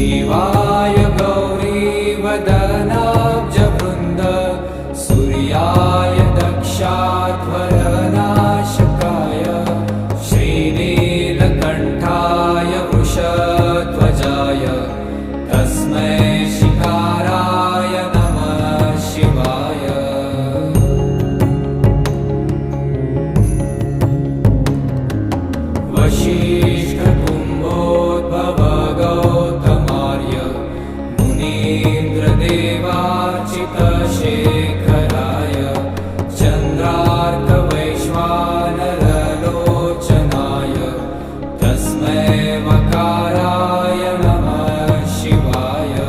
य गौरी सूर्याय दक्षात्वरनाशकाय श्रीनेलकण्ठाय वृष शेखराय चन्द्रार्तवैश्वारलोचनाय तस्मै मकाराय नमः शिवायक्ष